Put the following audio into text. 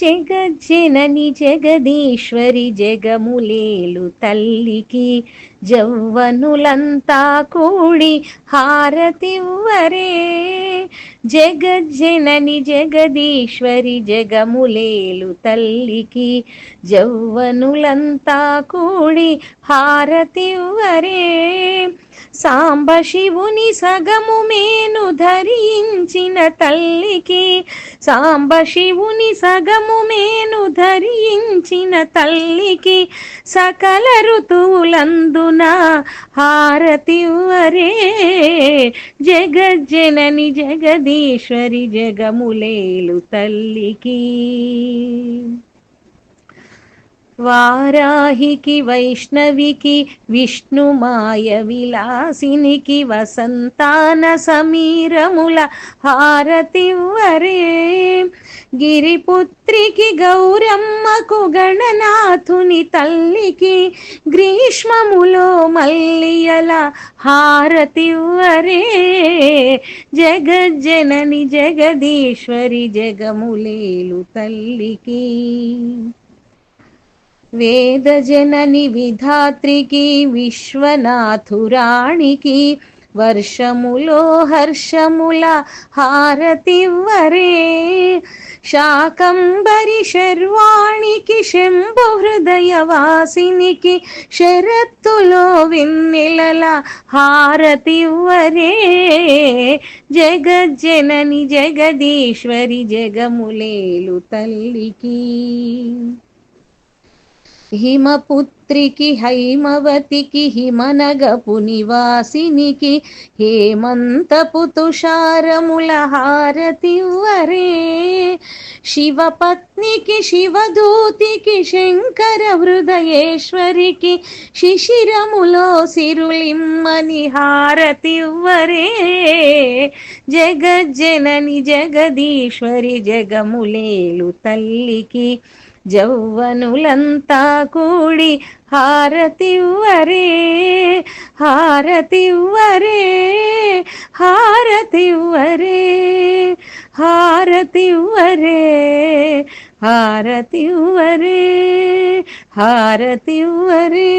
జగజ్జనని జగదీశ్వరి జగములేలు తల్లికి జవ్వనులంతా కూడి హారతివ్వరే. జగజ్జనని జగదీశ్వరి జగములేలు తల్లికి జవ్వనులంతా కూడి హారతివ్వరే. సాంబ శివుని సగము మేను ధరించిన తల్లికి. సాంబ శివుని సగము మేను ధరించిన తల్లికి సకల ఋతువులందున హారతివరే జగజ్జనని జగదీశ్వరి జగములేలు తల్లికి. వారాహికి వైష్ణవికి విష్ణుమాయ విలాసినికి వసంతాన సమీరముల హారతివ్వరే. గిరిపుత్రికి గౌరమ్మకు గణనాథుని తల్లికి గ్రీష్మములో మల్లియల హారతివ్వరే. జగజ్జనని జగదీశ్వరి జగములేలు తల్లికి. వేదజనని విధాత్రికి విశ్వనాథురాణికి వర్షములో హర్షముల హారతివ్వరే. శాకంబరి శర్వాణికి శంభు హృదయవాసినికి శరత్తులో వెన్నెలల హారతివ్వరే. జగజ్జనని జగదీశ్వరి జగములేలు తల్లికి. హిమపుత్రికి హైమవతికి హిమనగపు నివాసినికి హేమంతపు తుషారముల హారతివ్వరే శివపత్నికి శివదూతికి శంకర హృదయేశ్వరికి శిశిరములో సిరులిమ్మని హారతివ్వరే. జగజ్జనని జగదీశ్వరి జగములేలు తల్లికి జౌవనులంతా కూడి హారతివ్వరే హారతివ్వరే హారతివ్వరే హారతివ్వరే హారతివ్వరే హారతివ్వరే.